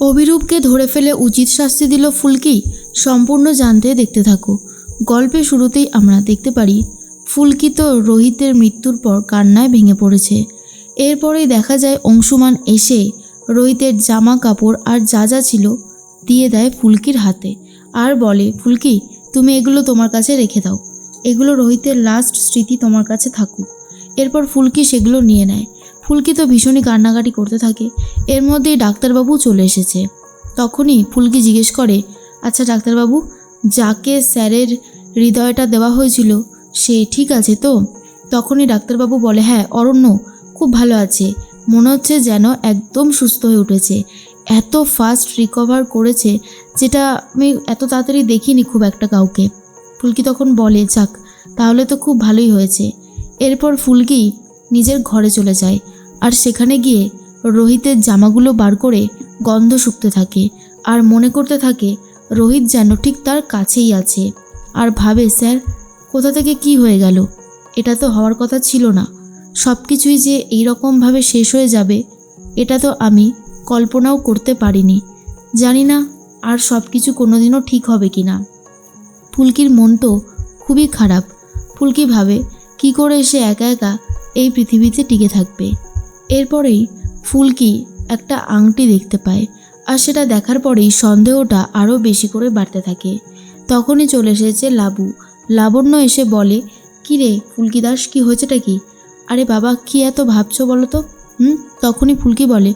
অভিরূপকে ধরে ফেলে উচিত শাস্তি দিল ফুলকি। সম্পূর্ণ জানতে দেখতে থাকো। গল্পের শুরুতেই আমরা দেখতে পারি, ফুলকি তো রোহিতের মৃত্যুর পর কান্নায় ভেঙে পড়েছে। এরপরেই দেখা যায় অংশুমান এসে রোহিতের জামা কাপড় আর যা যা ছিল দিয়ে দেয় ফুলকির হাতে আর বলে, ফুলকি, তুমি এগুলো তোমার কাছে রেখে দাও। এগুলো রোহিতের লাস্ট স্মৃতি তোমার কাছে থাকুক। এরপর ফুলকি সেগুলো নিয়ে নেয়। ফুলকি তো ভীষণই কান্নাকাটি করতে থাকে। এর মধ্যেই ডাক্তারবাবু চলে এসেছে। তখনই ফুলকি জিজ্ঞেস করে আচ্ছা ডাক্তারবাবু, যাকে স্যারের হৃদয়টা দেওয়া হয়েছিল, সে ঠিক আছে তো? তখনই ডাক্তারবাবু বলে হ্যাঁ অরণ্য, খুব ভালো আছে। মনে হচ্ছে যেন একদম সুস্থ হয়ে উঠেছে। এত ফাস্ট রিকভার করেছে, যেটা আমি এত তাড়াতাড়ি দেখিনি খুব একটা কাউকে। ফুলকি তখন বলে, যাক, তাহলে তো খুব ভালোই হয়েছে। এরপর ফুলকি নিজের ঘরে চলে যায়। আর সেখানে গিয়ে রোহিতের জামাগুলো বার করে গন্ধ শুকতে থাকে আর মনে করতে থাকে রোহিত যেন ঠিক তার কাছেই আছে। আর ভাবে, স্যার, কোথা থেকে কি হয়ে গেল? এটা তো হওয়ার কথা ছিল না। সব কিছুই যে এইরকমভাবে শেষ হয়ে যাবে, এটা তো আমি কল্পনাও করতে পারিনি। জানি না আর সব কিছু কোনোদিনও ঠিক হবে কি না। ফুলকির মন তো খুবই খারাপ। ফুলকি ভাবে, কি করে সে একা একা এই পৃথিবীতে টিকে থাকবে? এরপরেই ফুলকি একটা আংটি দেখতে পায় আর সেটা দেখার পরেই সন্দেহটা আরও বেশি করে বাড়তে থাকে। তখনই চলে এসেছে লাবু। লাবণ্য এসে বলে কি রে ফুলকি দাস কি হয়েছেটা কি? আরে বাবা, কি এত ভাবছ বলো তো? হুম? তখনই ফুলকি বলে,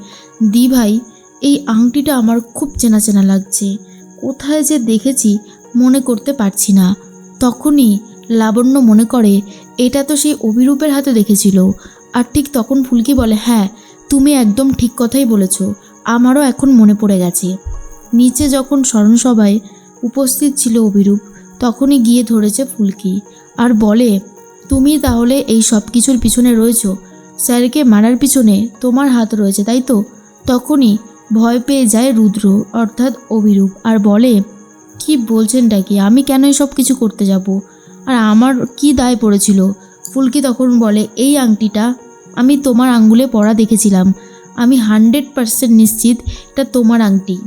দি ভাই, এই আংটিটা আমার খুব চেনা চেনা লাগছে। কোথায় যে দেখেছি মনে করতে পারছি না। তখনই লাবণ্য মনে করে, এটা তো সেই অভিরূপের হাতে দেখেছিল। আর ঠিক তখন ফুলকি বলে হ্যাঁ তুমি একদম ঠিক কথাই বলেছ। আমারও এখন মনে পড়ে গেছে। নিচে যখন স্মরণসভায় উপস্থিত ছিল অভিরূপ, তখনই গিয়ে ধরেছে ফুলকি আর বলে, তুমি তাহলে এই সব কিছুর পিছনে রয়েছ? স্যারকে মারার পিছনে তোমার হাত রয়েছে, তাই তো? তখনই ভয় পেয়ে যায় রুদ্র, অর্থাৎ অভিরূপ আর বলে, কি বলছেনটা কি? আমি কেন সব কিছু করতে যাব? আর আমার কি দায় পড়েছিল? ফুলকি তখন বলে, এই আংটিটা আমি তোমার আঙ্গুলে পরা দেখেছিলাম। আমি হান্ড্রেড পার্সেন্ট নিশ্চিত এটা তোমার আংটি।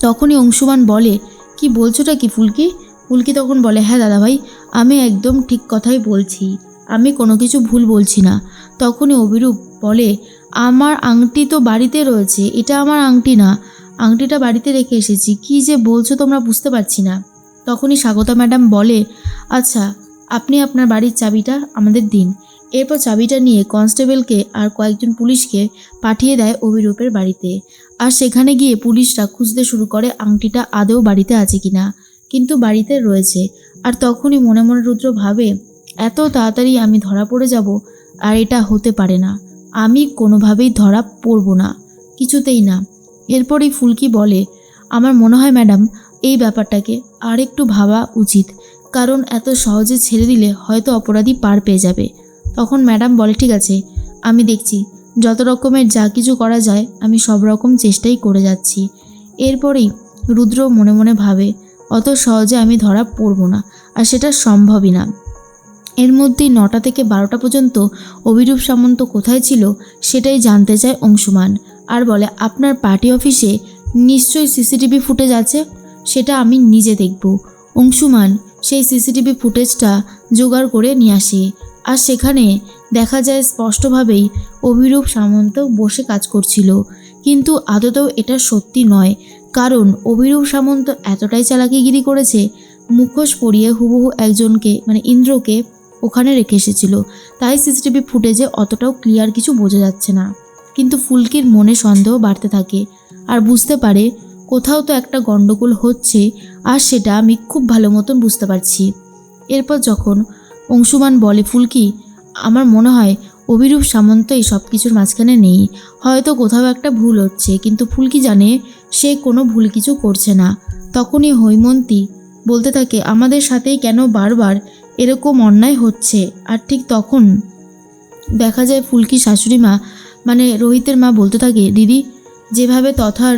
তখনই অংশুমান বলে, কি বলছোটা কি ফুলকি? ফুলকি তখন বলে হ্যাঁ দাদাভাই, আমি একদম ঠিক কথাই বলছি। আমি কোনো কিছু ভুল বলছি না। তখনই অভিরূপ বলে, আমার আংটি তো বাড়িতে রয়েছে, এটা আমার আংটি না। আংটিটা বাড়িতে রেখে এসেছি, কি যে বলছো তোমরা বুঝতে পারছি না। তখনই স্বাগতা ম্যাডাম বলে আচ্ছা আপনি আপনার বাড়ির চাবিটা আমাদের দিন। এরপর চাবিটা নিয়ে কনস্টেবলকে আর কয়েকজন পুলিশকে পাঠিয়ে দেয় অভিরূপের বাড়িতে। আর সেখানে গিয়ে পুলিশরা খুঁজতে শুরু করে আংটিটা আদৌ বাড়িতে আছে কিনা। কিন্তু বাড়িতে রয়েছে। আর তখনই মনে মনে রুদ্র ভাবে, এত তাড়াতাড়ি আমি ধরা পড়ে যাব, আর এটা হতে পারে না। আমি কোনোভাবেই ধরা পড়ব না। কিছুতেই না। এরপরেই ফুলকি বলে, আমার মনে হয় ম্যাডাম, এই ব্যাপারটাকে আর একটু ভাবা উচিত। কারণ এত সহজে ছেড়ে দিলে হয়তো অপরাধী পার পেয়ে যাবে। তখন ম্যাডাম বলে, ঠিক আছে, আমি দেখছি। যত রকমের যা কিছু করা যায়, আমি সব রকম চেষ্টাই করে যাচ্ছি। এরপরেই রুদ্র মনে মনে ভাবে, অত সহজে আমি ধরা পড়ব না, আর সেটা সম্ভবই না। এর মধ্যেই নটা থেকে বারোটা পর্যন্ত অভিরূপ সামন্ত কোথায় ছিল, সেটাই জানতে চায় অংশুমান। আর বলে, আপনার পার্টি অফিসে নিশ্চয়ই সিসিটিভি ফুটেজ আছে? সেটা আমি নিজে দেখব। অংশুমান সেই সিসিটিভি ফুটেজটা জোগাড় করে নিয়ে আসে। আর সেখানে দেখা যায় স্পষ্টভাবেই অভিরূপ সামন্ত বসে কাজ করছিল। কিন্তু আদতেও এটা সত্যি নয়, কারণ অভিরূপ সামন্ত এতটাই চালাকিগিরি করেছে, মুখোশ পরিয়ে হুবহু একজনকে মানে ইন্দ্রকে ওখানে রেখে এসেছিল। তাই সিসিটিভি ফুটেজে অতটাও ক্লিয়ার কিছু বোঝা যাচ্ছে না। কিন্তু ফুলকির মনে সন্দেহ বাড়তে থাকে আর বুঝতে পারে কোথাও তো একটা গণ্ডগোল হচ্ছে, আর সেটা আমি খুব ভালো মতন বুঝতে পারছি। এরপর যখন অংশুমান বলে, ফুলকি, আমার মনে হয় অভিরূপ সামন্ত এই সব কিছুর মাঝখানে নেই। হয়তো কোথাও একটা ভুল হচ্ছে, কিন্তু ফুলকি জানে সে কোনো ভুল কিছু করছে না। তখনই হৈমন্তী বলতে থাকে, আমাদের সাথেই কেন বারবার এরকম অন্যায় হচ্ছে? আর ঠিক তখন দেখা যায় ফুলকি শাশুড়ি মা মানে রোহিতের মা বলতে থাকে, দিদি, যেভাবে তথার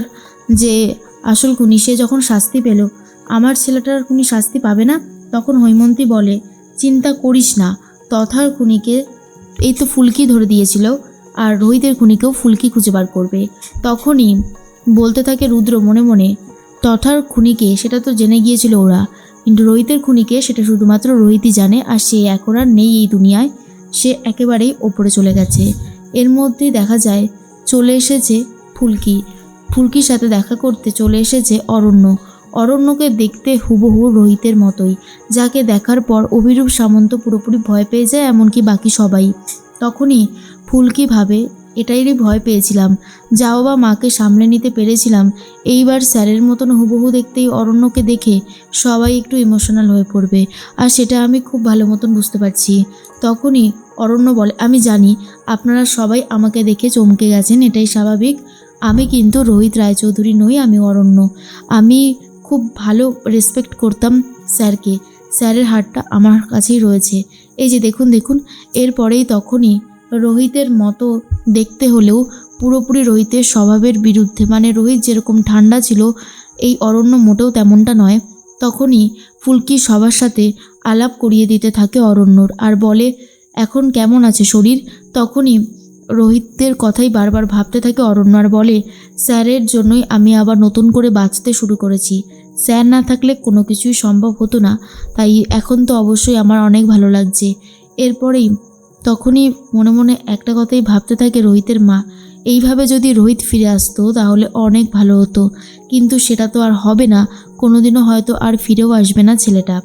যে আসল খুনি, সে যখন শাস্তি পেল, আমার ছেলেটার খুনি শাস্তি পাবে না? তখন হৈমন্তী বলে চিন্তা করিস না। তথার খুনিকে এই তো ফুলকি ধরে দিয়েছিল আর রোহিতের খুনিকেও ফুলকি খুঁজে বার করবে। তখনই বলতে থাকে রুদ্র মনে মনে, তথার খুনিকে সেটা তো জেনে গিয়েছিল ওরা, কিন্তু রোহিতের খুনিকে সেটা শুধুমাত্র রোহিতই জানে আর সে এখন আর নেই এই দুনিয়ায়। সে একেবারেই ওপরে চলে গেছে। এর মধ্যেই দেখা যায়, চলে এসেছে ফুলকি। ফুলকির সাথে দেখা করতে চলে এসেছে অরণ্য। অরণ্যকে দেখতে হুবহু রোহিতের মতোই, যাকে দেখার পর অভিরূপ সামন্ত পুরোপুরি ভয় পেয়ে যায় এমনকি বাকি সবাই। তখনই ফুলকি ভাবে এটাইরই ভয় পেয়েছিলাম, যাও বা মাকে সামলে নিতে পেরেছিলাম। এইবার স্যারের মতন হুবহু দেখতেই অরণ্যকে দেখে সবাই একটু ইমোশনাল হয়ে পড়বে, আর সেটা আমি খুব ভালো মতন বুঝতে পারছি। তখনই অরণ্য বলে, আমি জানি, আপনারা সবাই আমাকে দেখে চমকে গেছেন, এটাই স্বাভাবিক। আমি কিন্তু রোহিত রায়চৌধুরী নই, আমি অরণ্য। আমি খুব ভালো রেসপেক্ট করতাম স্যারকে। স্যারের হারটা আমার কাছেই রয়েছে। এই যে দেখুন দেখুন, এরপরেই তখনই রোহিতের মতো দেখতে হলেও পুরোপুরি রোহিতের স্বভাবের বিরুদ্ধে মানে রোহিত যেরকম ঠান্ডা ছিল, এই অরণ্য মোটেও তেমনটা নয়, তখনই ফুলকি সবার সাথে আলাপ করিয়ে দিতে থাকে অরণ্যর। আর বলে, এখন কেমন আছে শরীর? তখনই রোহিতের কথাই বারবার ভাবতে থাকে অরণ্য আর বলে, স্যারের জন্যই আমি আবার নতুন করে বাঁচতে শুরু করেছি। স্যার না থাকলে কোনো কিছুই সম্ভব হতো না। তাই এখন তো অবশ্যই আমার অনেক ভালো লাগছে। এরপরেই তখনই মনে মনে একটা কথাই ভাবতে থাকে রোহিতের মা, এইভাবে যদি রোহিত ফিরে আসতো তাহলে অনেক ভালো হতো। কিন্তু সেটা তো আর হবে না। কোনোদিনও হয়তো আর ফিরেও আসবে না ছেলেটা।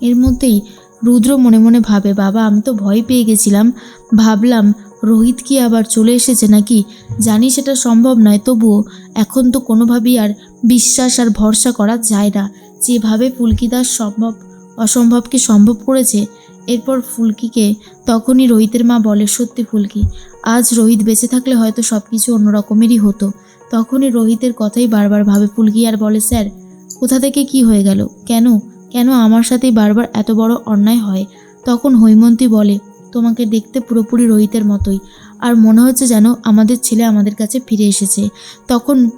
এর মধ্যেই রুদ্র মনে মনে ভাবে, বাবা, আমি তো ভয় পেয়ে গেছিলাম। ভাবলাম রোহিত কি আবার চলে এসেছে নাকি? জানি সেটা সম্ভব নয়, তবুও এখন তো কোনোভাবেই আর বিশ্বাস আর ভরসা করা যায় না। যেভাবে ফুলকিদাস সম্ভব, অসম্ভবকে সম্ভব করেছে, এরপর ফুলকিকে তখনই রোহিতের মা বলে, সত্যি ফুলকি, আজ রোহিত বেঁচে থাকলে হয়তো সব কিছু অন্যরকমেরই হতো। তখনই রোহিতের কথাই বারবার ভাবে ফুলকি আর বলে, স্যার, কোথা থেকে কি হয়ে গেল? কেন? কেন আমার সাথেই বারবার এত বড় অন্যায় হয়? তখন হৈমন্তী বলে তোমাকে দেখতে পুরোপুরি রোহিতের মতোই। আর মনে হচ্ছে যেন আমাদের ছেলে আমাদের কাছে ফিরে এসেছে। তখন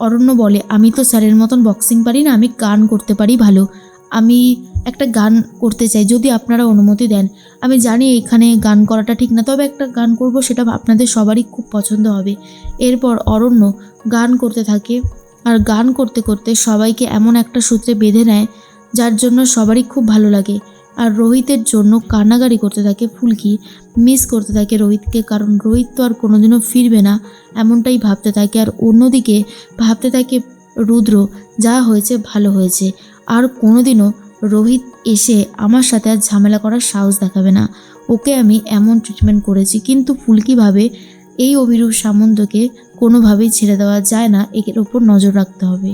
অরণ্য বলে, আমি তো স্যারের মতন বক্সিং পারি না, আমি গান করতে পারি ভালো। আমি একটা গান করতে চাই, যদি আপনারা অনুমতি দেন। আমি জানি এখানে গান করাটা ঠিক না, তবে একটা গান করব, সেটা আপনাদের সবারই খুব পছন্দ হবে। এরপর অরণ্য গান করতে থাকে, আর গান করতে করতে সবাইকে এমন একটা সূত্রে বেঁধে নেয়, যার জন্য সবারই খুব ভালো লাগে। আর রোহিতের জন্য কান্নাকারি করতে থাকে ফুলকি মিস করতে থাকে রোহিতকে, কারণ রোহিত তো আর কোনোদিনও ফিরবে না, এমনটাই ভাবতে থাকে। আর অন্যদিকে ভাবতে থাকে রুদ্র, যা হয়েছে ভালো হয়েছে। আর কোনোদিনও রোহিত এসে আমার সাথে আর ঝামেলা করার সাহস দেখাবে না। ওকে আমি এমন ট্রিটমেন্ট করেছি, কিন্তু ফুলকিভাবে এই অভিরূপ সামন্তকে কোনোভাবেই ছেড়ে দেওয়া যায় না, এর ওপর নজর রাখতে হবে।